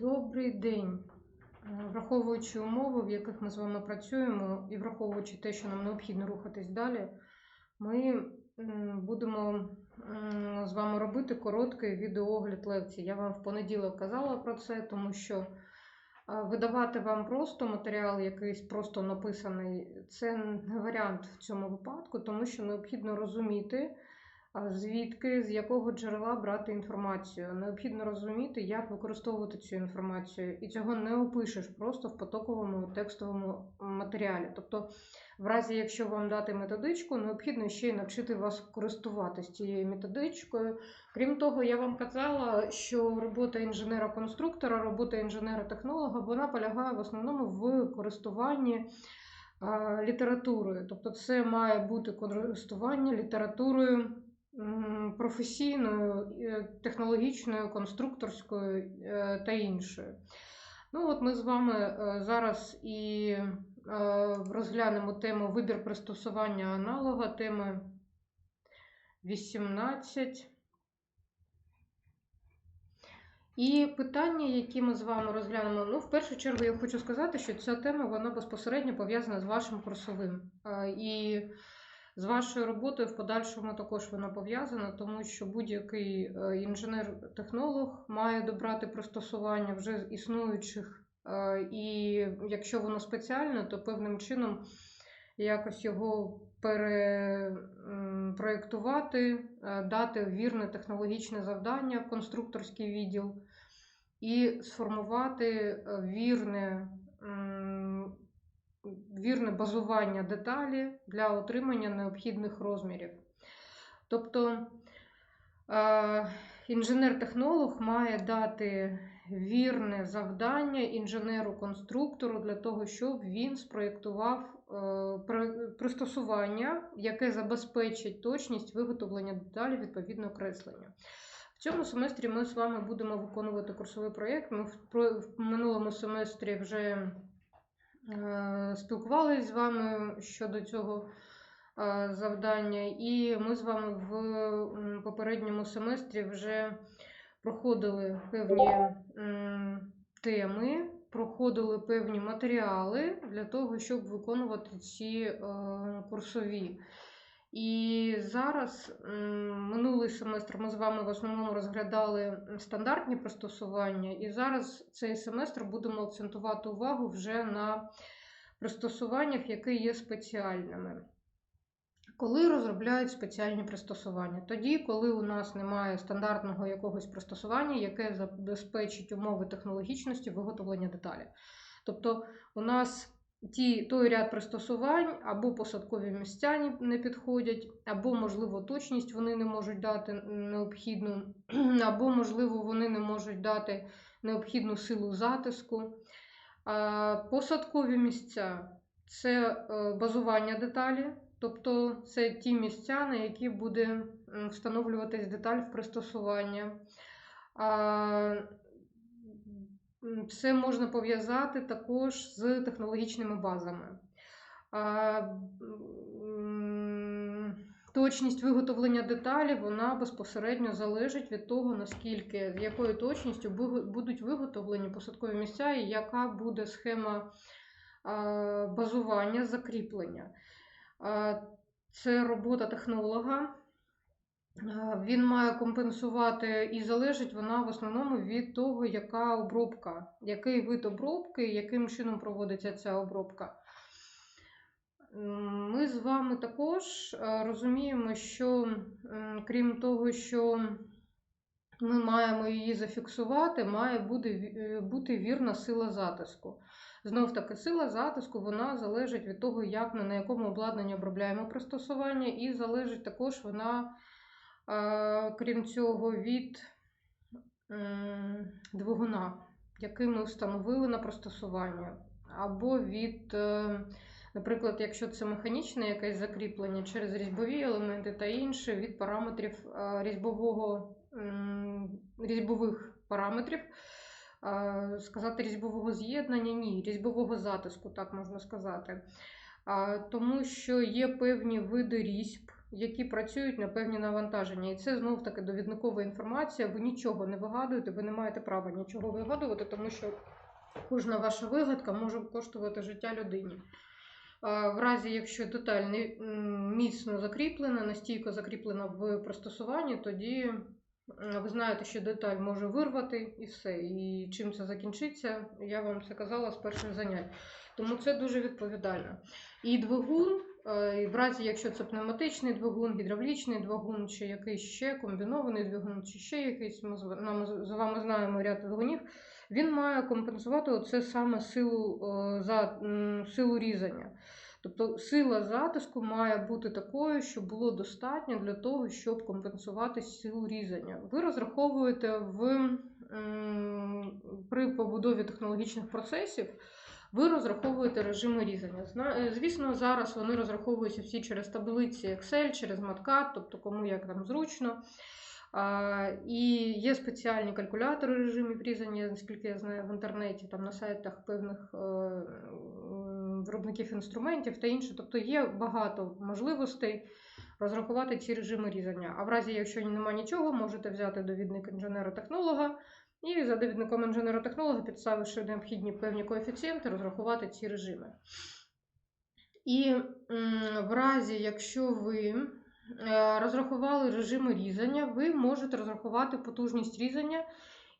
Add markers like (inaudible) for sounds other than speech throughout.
Добрий день. Е, Враховуючи умови, в яких ми з вами працюємо, і враховуючи те, що нам необхідно рухатись далі, ми будемо з вами робити короткий відеоогляд лекцій. Я вам в понеділок казала про це, тому що е, видавати вам просто матеріал, якийсь просто написаний, це не варіант в цьому випадку, тому що необхідно розуміти. Звідки, з якого джерела брати інформацію? Необхідно розуміти, як використовувати цю інформацію, і цього не опишеш просто в потоковому текстовому матеріалі. Тобто, в разі, якщо вам дати методичку, необхідно ще й навчити вас користуватися цією методичкою. Крім того, я вам казала, що робота інженера-конструктора, робота інженера-технолога, вона полягає в основному в користуванні літературою. Тобто, це має бути користування літературою професійною, е, технологічною, конструкторською е, та іншою. Ну, от ми з вами е, зараз і розглянемо тему вибір пристосування аналога, теми 18. І питання, які ми з вами розглянемо, ну, в першу чергу я хочу сказати, що ця тема вона безпосередньо пов'язана з вашим курсовим. І з вашою роботою в подальшому також вона пов'язана, тому що будь-який е, інженер-технолог має добрати пристосування вже існуючих, е, і якщо воно спеціальне, то певним чином якось його перепроєктувати, дати вірне технологічне завдання конструкторський відділ і сформувати е, вірне, вірне базування деталі для отримання необхідних розмірів. Тобто е, інженер-технолог має дати вірне завдання інженеру-конструктору для того, щоб він спроєктував е, пристосування, яке забезпечить точність виготовлення деталі відповідно креслення. В цьому семестрі ми з вами будемо виконувати курсовий проєкт. Ми в, минулому семестрі вже спілкувалися з вами щодо цього е, завдання, і ми з вами в попередньому семестрі вже проходили певні теми, проходили певні матеріали для того, щоб виконувати ці е, курсові. І зараз минулий семестр ми з вами в основному розглядали стандартні пристосування, і зараз цей семестр будемо акцентувати увагу вже на пристосуваннях, які є спеціальними. Коли розробляють спеціальні пристосування? Тоді, коли у нас немає стандартного якогось пристосування, яке забезпечить умови технологічності виготовлення деталі. Тобто, у нас ті, той ряд пристосувань або посадкові місця не підходять, або, можливо, точність вони не можуть дати необхідну, (clears throat) або, можливо, вони не можуть дати необхідну силу затиску. Посадкові місця це е, базування деталі, тобто це ті місця, на які буде встановлюватись деталь в пристосування. Це можна пов'язати також з технологічними базами. Точність виготовлення деталі вона безпосередньо залежить від того, наскільки з якою точністю будуть виготовлені посадкові місця і яка буде схема базування закріплення. Це робота технолога. А, Він має компенсувати і залежить вона в основному від того, яка обробка, який вид обробки, яким чином проводиться ця обробка. Ми з вами також е, розуміємо, що крім того, що ми маємо її зафіксувати, має бути, е, бути вірна сила затиску. Знов таки, сила затиску вона залежить від того, як ми на якому обладнанні обробляємо пристосування, і залежить також вона, е, крім цього, від двигуна, який ми встановили на пристосування, або від, е, наприклад, якщо це механічне якесь закріплення через різьбові елементи та інше, від параметрів е, різьбового, різьбових параметрів. Е, Сказати різьбового з'єднання, ні, різьбового затиску, так можна сказати. Тому що є певні види різьб, які працюють на певні навантаження. І це знов таки довідникова інформація. Ви нічого не вигадуєте, ви не маєте права нічого вигадувати, тому що кожна ваша вигадка може коштувати життя людині. В разі, якщо деталь не міцно закріплена, настійко закріплена в пристосуванні, тоді ви знаєте, що деталь може вирвати і все. І чим це закінчиться, я вам це казала з перших занять. Тому це дуже відповідально. І двигун, в разі, якщо це пневматичний двигун, гідравлічний двигун, чи якийсь ще комбінований двигун, чи ще якийсь, ми з ва- з вами знаємо ряд двигунів, він має компенсувати оце саме силу, е, за, силу різання. Тобто сила затиску має бути такою, щоб було достатньо для того, щоб компенсувати силу різання. Ви розраховуєте в, при побудові технологічних процесів, ви розраховуєте режими різання. Е, Звісно, зараз вони розраховуються всі через таблиці Excel, через MatCat, тобто кому як там зручно. І є спеціальні калькулятори режимів різання, наскільки я знаю, в інтернеті, там на сайтах певних е, виробників інструментів та інше. Тобто є багато можливостей розрахувати ці режими різання. А в разі, якщо немає нічого, можете взяти довідник інженера-технолога і за довідником інженера-технолога, підставивши необхідні певні коефіцієнти, розрахувати ці режими. І в разі, якщо ви е, розрахували режими різання, ви можете розрахувати потужність різання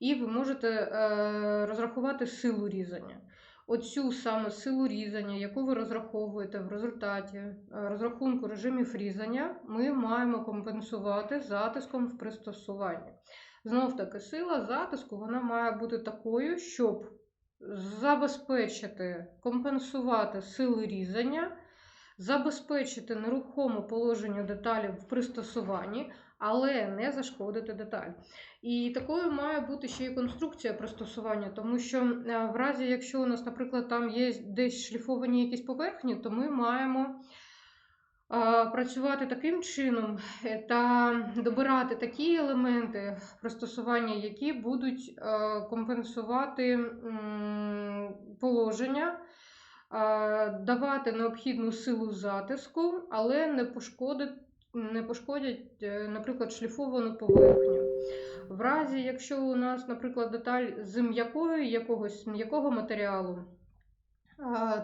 і ви можете е, розрахувати силу різання. Оцю саме силу різання, яку ви розраховуєте в результаті е, розрахунку режимів різання, ми маємо компенсувати затиском в пристосуванні. Знов таки, сила затиску вона має бути такою, щоб забезпечити, компенсувати сили різання, забезпечити нерухоме положення деталі в пристосуванні, але не зашкодити деталь. І такою має бути ще й конструкція пристосування, тому що е, в разі, якщо у нас, наприклад, там є десь шліфовані якісь поверхні, то ми маємо працювати таким чином е, та добирати такі елементи пристосування, які будуть е, компенсувати положення, давати необхідну силу затиску, але не пошкодить. Не пошкодять, е, наприклад, шліфовану поверхню. В разі, якщо у нас, наприклад, деталь з м'якою якогось м'якого матеріалу,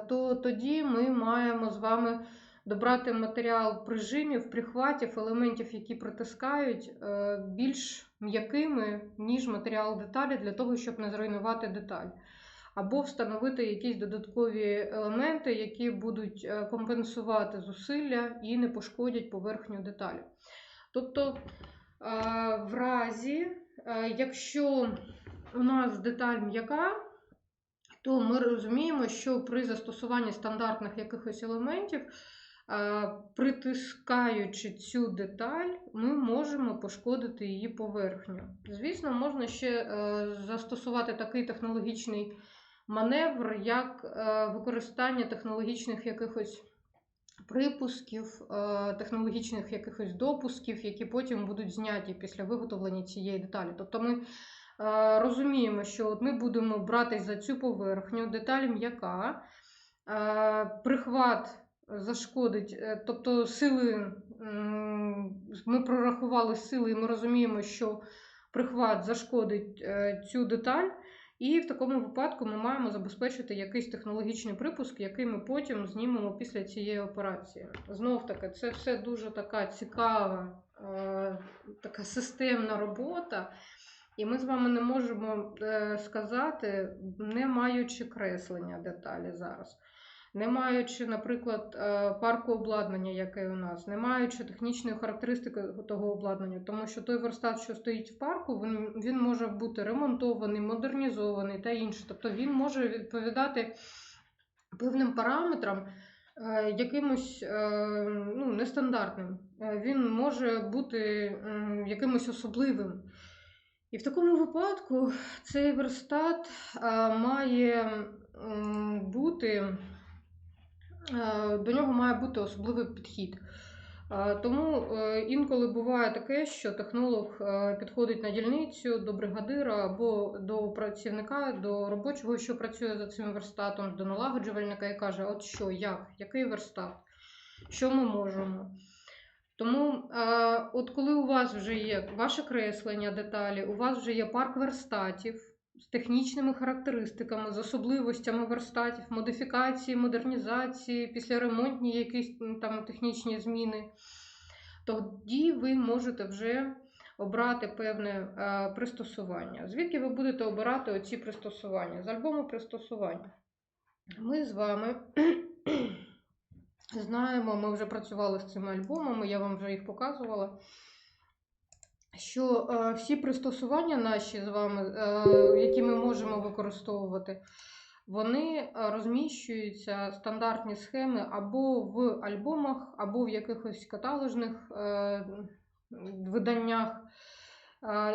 то тоді ми маємо з вами добрати матеріал прижимів, прихватів, елементів, які притискають, е, більш м'якими, ніж матеріал деталі, для того, щоб не зруйнувати деталь. Або встановити якісь додаткові елементи, які будуть е, компенсувати зусилля і не пошкодять поверхню деталі. Тобто, е, в разі, якщо у нас деталь м'яка, то ми розуміємо, що при застосуванні стандартних якихось елементів, притискаючи цю деталь, ми можемо пошкодити її поверхню. Звісно, можна ще е, застосувати такий технологічний маневр, як е, використання технологічних якихось припусків, е, технологічних якихось допусків, які потім будуть зняті після виготовлення цієї деталі. Тобто ми е, розуміємо, що ми будемо братись за цю поверхню, деталь м'яка, е, прихват зашкодить, е, тобто сили, ми прорахували сили, і ми розуміємо, що прихват зашкодить е, цю деталь. І в такому випадку ми маємо забезпечити якийсь технологічний припуск, який ми потім знімемо після цієї операції. Знов таки, це все дуже така цікава, е, така системна робота. І ми з вами не можемо сказати, не маючи креслення деталі зараз. Не маючи, наприклад, е, парку обладнання, яке у нас, не маючи технічної характеристики того обладнання, тому що той верстат, що стоїть в парку, він, він може бути ремонтований, модернізований та інше. Тобто він може відповідати певним параметрам, е, якимось е, ну, нестандартним. Він може бути якимось особливим. І в такому випадку цей верстат має бути. Е, до нього має бути особливий підхід. Е, Тому е, інколи буває таке, що технолог підходить на дільницю до бригадира або до працівника, до робочого, що працює за цим верстатом, до налагоджувальника і каже: От що, як, який верстат, що ми можемо. Тому, от коли у вас вже є ваше креслення деталі, у вас вже є парк верстатів з технічними характеристиками, з особливостями верстатів, модифікації, модернізації, післяремонтні якісь там технічні зміни, тоді ви можете вже обрати певне е, пристосування. Звідки ви будете обирати оці пристосування? З альбому пристосування. Ми з вами (clears throat) знаємо, ми вже працювали з цими альбомами, я вам вже їх показувала. Що е, всі пристосування наші з вами, е, які ми можемо використовувати, вони е, розміщуються стандартні схеми або в альбомах, або в якихось каталожних виданнях.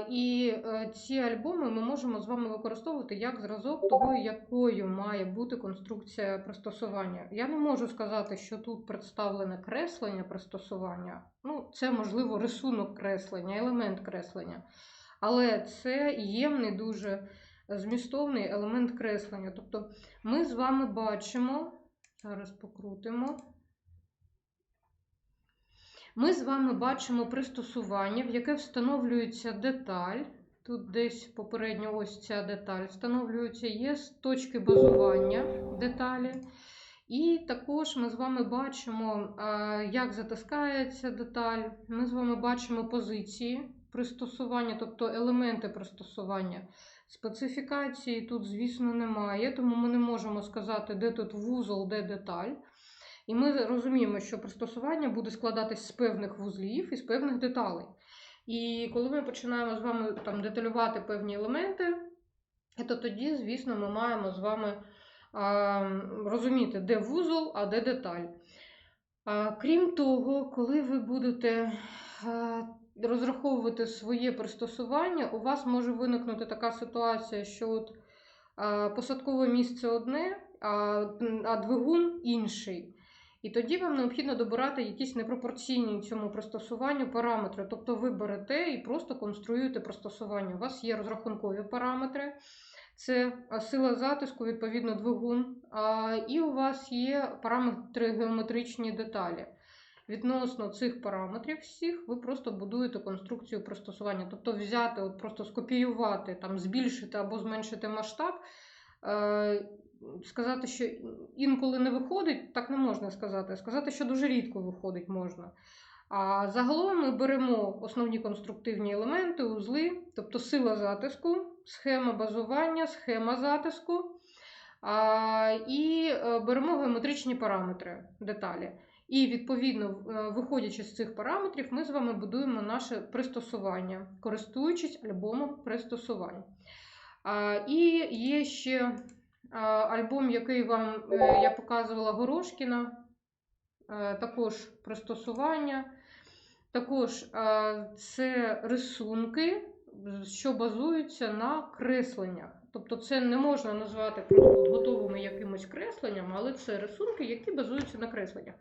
І е, ці альбоми ми можемо з вами використовувати як зразок того, якою має бути конструкція пристосування. Я не можу сказати, що тут представлене креслення пристосування. Ну, це можливо рисунок креслення, елемент креслення. Але це ємний дуже змістовний елемент креслення. Тобто ми з вами бачимо, зараз покрутимо. Ми з вами бачимо пристосування, в яке встановлюється деталь. Тут десь попередньо ось ця деталь встановлюється, є з точки базування деталі. І також ми з вами бачимо, як затискається деталь. Ми з вами бачимо позиції пристосування, тобто елементи пристосування. Специфікації тут, звісно, немає, тому ми не можемо сказати, де тут вузол, де деталь. І ми розуміємо, що пристосування буде складатись з певних вузлів і з певних деталей. І коли ми починаємо з вами там деталювати певні елементи, то тоді, звісно, ми маємо з вами а, розуміти, де вузол, а де деталь. А, крім того, коли ви будете а, розраховувати своє пристосування, у вас може виникнути така ситуація, що от, а, посадкове місце одне, а, а двигун інший. І тоді вам необхідно добирати якісь непропорційні цьому пристосуванню параметри. Тобто ви берете і просто конструюєте пристосування. У вас є розрахункові параметри, це сила затиску, відповідно, двигун, і у вас є параметри геометричні деталі. Відносно цих параметрів всіх, ви просто будуєте конструкцію пристосування. Тобто взяти, от просто скопіювати, там, збільшити або зменшити масштаб. Е, Сказати, що інколи не виходить, так не можна сказати. Сказати, що дуже рідко виходить, можна. А загалом ми беремо основні конструктивні елементи, узли, тобто сила затиску, схема базування, схема затиску. І е, беремо геометричні параметри деталі. І, відповідно, е, виходячи з цих параметрів, ми з вами будуємо наше пристосування, користуючись альбомом пристосувань. І є ще альбом, який вам е, я показувала Горошкіна, е, також пристосування. Також це рисунки, що базуються на кресленнях. Тобто це не можна назвати просто готовими якимось кресленням, але це рисунки, які базуються на кресленнях.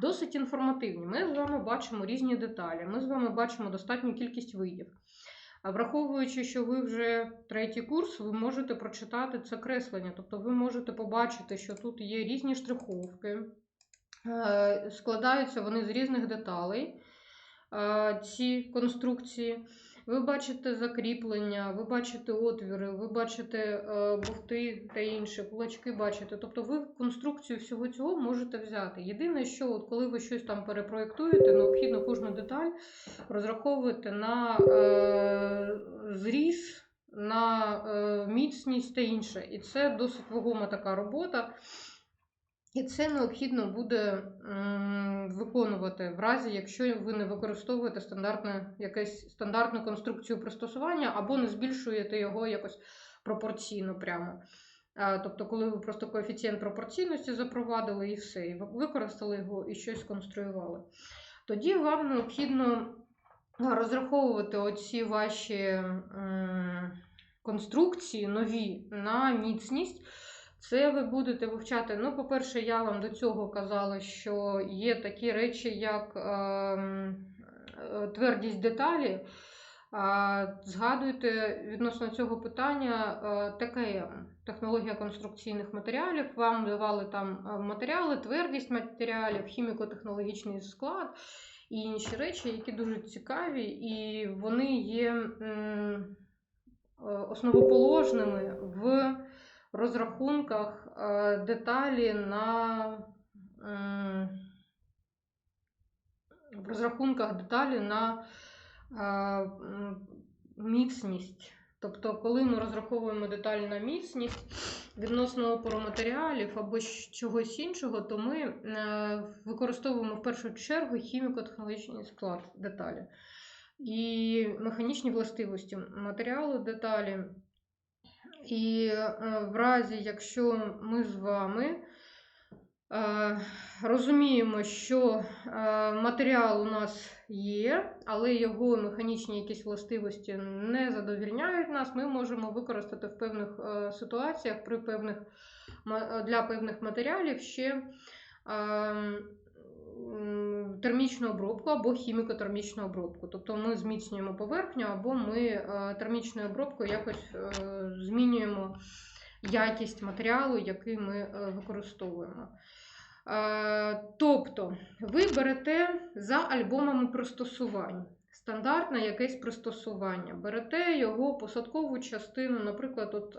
Досить інформативні. Ми з вами бачимо різні деталі, ми з вами бачимо достатню кількість видів. Враховуючи, що ви вже третій курс, ви можете прочитати це креслення. Тобто ви можете побачити, що тут є різні штриховки, е, складаються вони з різних деталей, е, ці конструкції. Ви бачите закріплення, ви бачите отвіри, ви бачите е, бухти та інші, кулачки бачите. Тобто ви конструкцію всього цього можете взяти. Єдине, що от коли ви щось там перепроєктуєте, необхідно кожну деталь розраховувати на е, зріз, на е, міцність та інше. І це досить вагома така робота. І це необхідно буде виконувати в разі, якщо ви не використовуєте стандартне, якесь стандартну конструкцію пристосування або не збільшуєте його якось пропорційно прямо. Тобто, коли ви просто коефіцієнт пропорційності запровадили і все, і використали його і щось конструювали. Тоді вам необхідно розраховувати оці ваші конструкції нові на міцність. Це ви будете вивчати. Ну, по-перше, я вам до цього казала, що є такі речі, як ем, е, твердість деталі. Згадуйте відносно цього питання е, ТКМ, технологія конструкційних матеріалів. Вам давали там е, матеріали, твердість матеріалів, хіміко-технологічний склад. і інші речі, які дуже цікаві, і вони є е, основоположними в розрахунках е, деталі на в розрахунках деталі на е, міцність. Тобто, коли ми розраховуємо деталі на міцність відносно опору матеріалів або чогось іншого, то ми е, використовуємо в першу чергу хіміко-технологічний склад деталі і механічні властивості матеріалу деталі. І е, в разі, якщо ми з вами е, розуміємо, що е, матеріал у нас є, але його механічні якісь властивості не задовільняють нас, ми можемо використати в певних ситуаціях при певних, для певних матеріалів ще ем, термічну обробку або хіміко-термічну обробку. Тобто ми зміцнюємо поверхню, або ми е, термічною обробкою якось е, змінюємо якість матеріалу, який ми е, використовуємо. Тобто, ви берете за альбомами пристосувань. Стандартне якесь пристосування. Берете його посадкову частину, наприклад, от,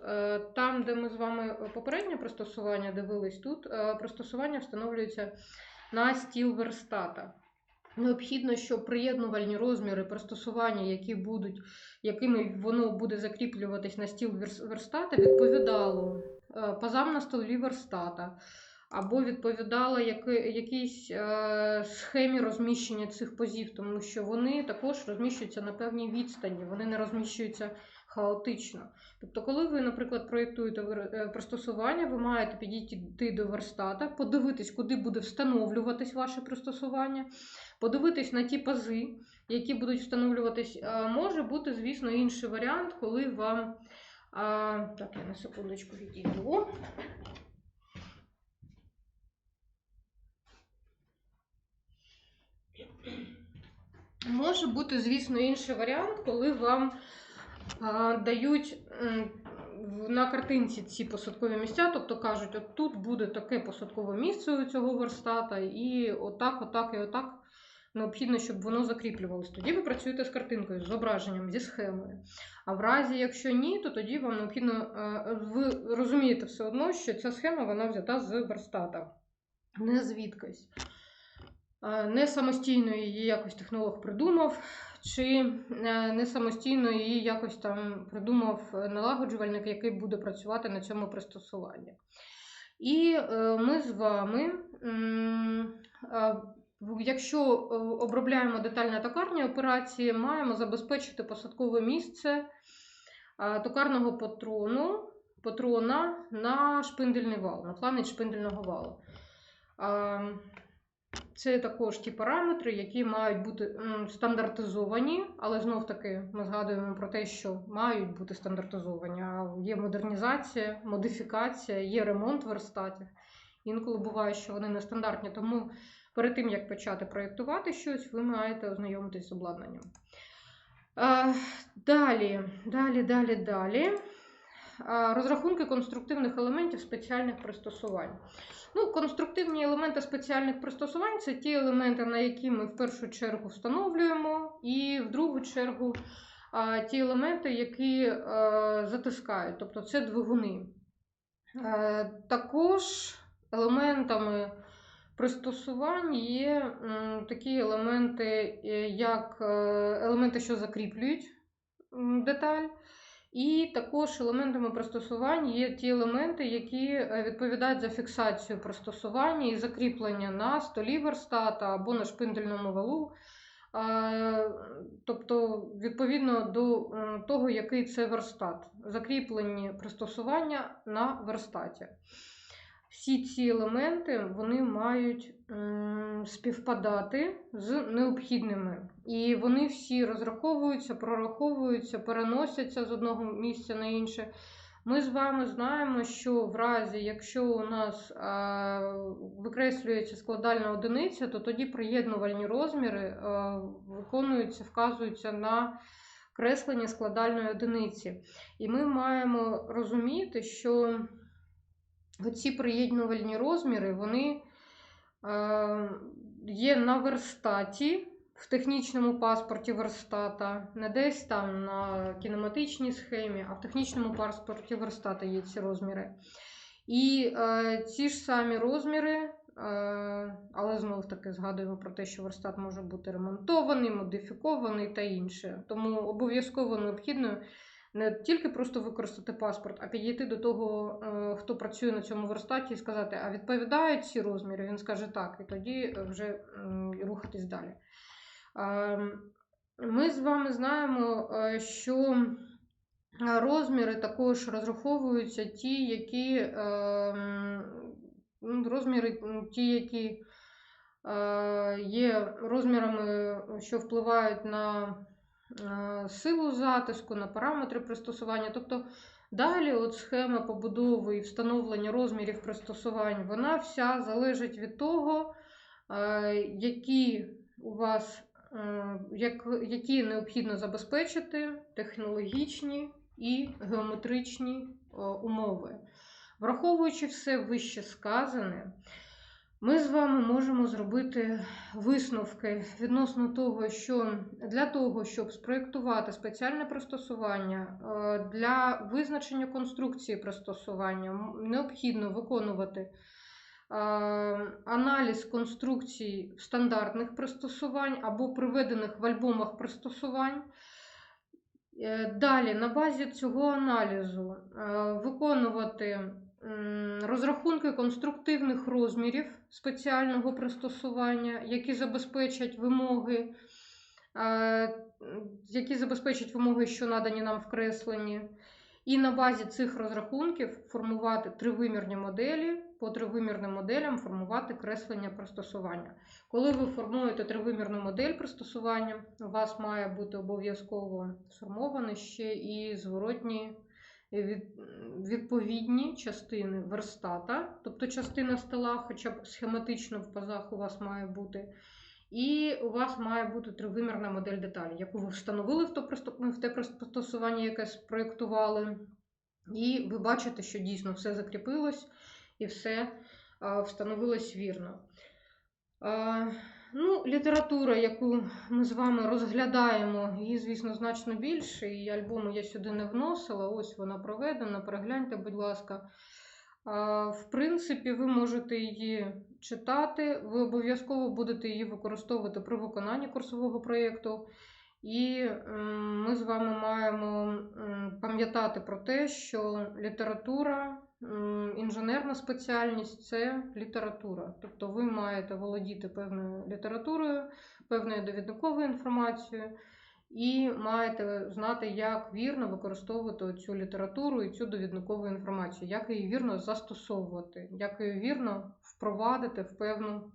там, де ми з вами попереднє пристосування дивились, тут пристосування встановлюється на стіл верстата. Необхідно, щоб приєднувальні розміри пристосування, які будуть, якими воно буде закріплюватись на стіл верстата, відповідало е, пазам на столі верстата, або відповідало якійсь е, схемі розміщення цих позів, тому що вони також розміщуються на певній відстані, вони не розміщуються хаотично. Тобто, коли ви, наприклад, проєктуєте е, пристосування, ви маєте підійти до верстата, подивитись, куди буде встановлюватись ваше пристосування, подивитись на ті пази, які будуть встановлюватись. Може бути, звісно, інший варіант, коли вам. А, так, я на секундочку відійду. Може бути, звісно, інший варіант, коли вам дають на картинці ці посадкові місця, тобто кажуть, от тут буде таке посадкове місце у цього верстата, і отак, отак і отак необхідно, щоб воно закріплювалось. Тоді ви працюєте з картинкою, з зображенням, зі схемою. А в разі, якщо ні, то тоді вам необхідно, е, ви розумієте все одно, що ця схема вона взята з верстата, не звідкись. Не самостійно її якось технолог придумав, чи е, не самостійно її якось там придумав налагоджувальник, який буде працювати на цьому пристосуванні. І е, ми з вами, е, якщо обробляємо детальні токарні операції, маємо забезпечити посадкове місце токарного патрону, патрона на шпиндельний вал, на фланець шпиндельного валу. Це також ті параметри, які мають бути стандартизовані, але знов таки ми згадуємо про те, що мають бути стандартизовані. Є модернізація, модифікація, є ремонт верстатів. Інколи буває, що вони нестандартні. Тому перед тим як почати проєктувати щось, ви маєте ознайомитись з обладнанням. Далі, далі, далі, далі. Розрахунки конструктивних елементів спеціальних пристосувань. Ну, конструктивні елементи спеціальних пристосувань це ті елементи, на які ми в першу чергу встановлюємо, і в другу чергу ті елементи, які затискають, тобто це двигуни. Також елементами пристосувань є такі елементи, е, як е, елементи, що закріплюють деталь. І також елементами пристосування є ті елементи, які е, відповідають за фіксацію пристосування і закріплення на столі верстата або на шпиндельному валу. Тобто, відповідно до того, який це верстат, закріплені пристосування на верстаті. Всі ці елементи вони мають співпадати з необхідними. І вони всі розраховуються, прораховуються, переносяться з одного місця на інше. Ми з вами знаємо, що в разі, якщо у нас а, викреслюється складальна одиниця, то тоді приєднувальні розміри а, виконуються, вказуються на креслення складальної одиниці. І ми маємо розуміти, що оці приєднувальні розміри вони е, є на верстаті в технічному паспорті верстата, не десь там на кінематичній схемі, а в технічному паспорті верстата є ці розміри. І е, ці ж самі розміри, е, але знов таки згадуємо про те, що верстат може бути ремонтований, модифікований та інше. Тому обов'язково необхідно не тільки просто використати паспорт, а підійти до того, е, хто працює на цьому верстаті, і сказати, а відповідають ці розміри? Він скаже так, і тоді вже рухатись далі. Е, Ми з вами знаємо, е, що розміри також розраховуються ті, які е, м, ну, розміри, ті, які е, є розмірами, що впливають на е, силу затиску, на параметри пристосування. Тобто далі от схема побудови і встановлення розмірів пристосувань, вона вся залежить від того, е, які у вас е, як, які необхідно забезпечити технологічні і геометричні е, умови. Враховуючи все вище сказане, ми з вами можемо зробити висновки відносно того, що для того, щоб спроєктувати спеціальне пристосування, е, для визначення конструкції пристосування необхідно виконувати е, аналіз конструкцій стандартних пристосувань або приведених в альбомах пристосувань. Е, Далі, на базі цього аналізу виконувати розрахунки конструктивних розмірів спеціального пристосування, які забезпечать вимоги, е, які забезпечать вимоги, що надані нам в кресленні. І на базі цих розрахунків формувати тривимірні моделі, по тривимірним моделям формувати креслення пристосування. Коли ви формуєте тривимірну модель пристосування, у вас має бути обов'язково сформовані ще і зворотні відповідні частини верстата, тобто частина стола, хоча б схематично в пазах у вас має бути. І у вас має бути тривимірна модель деталі, яку ви встановили в, те пристосування, яке спроєктували. І ви бачите, що дійсно все закріпилось і все встановилось вірно. Ну, література, яку ми з вами розглядаємо, її, звісно, значно більше. І альбому я сюди не вносила. Ось вона проведена. Перегляньте, будь ласка. В принципі, ви можете її читати, ви обов'язково будете її використовувати при виконанні курсового проєкту. І ми з вами маємо пам'ятати про те, що література, інженерна спеціальність це література. Тобто ви маєте володіти певною літературою, певною довідниковою інформацією, і маєте знати, як вірно використовувати цю літературу і цю довідникову інформацію, як її вірно застосовувати, як її вірно впровадити в, певну,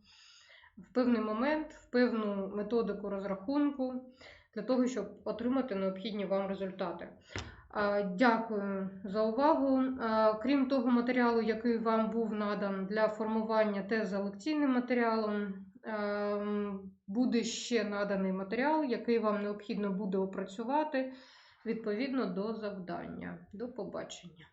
в певний момент, в певну методику розрахунку для того, щоб отримати необхідні вам результати. А, Дякую за увагу. Крім того матеріалу, який вам був надан для формування тези лекційним матеріалом, ем, буде ще наданий матеріал, який вам необхідно буде опрацювати відповідно до завдання. До побачення.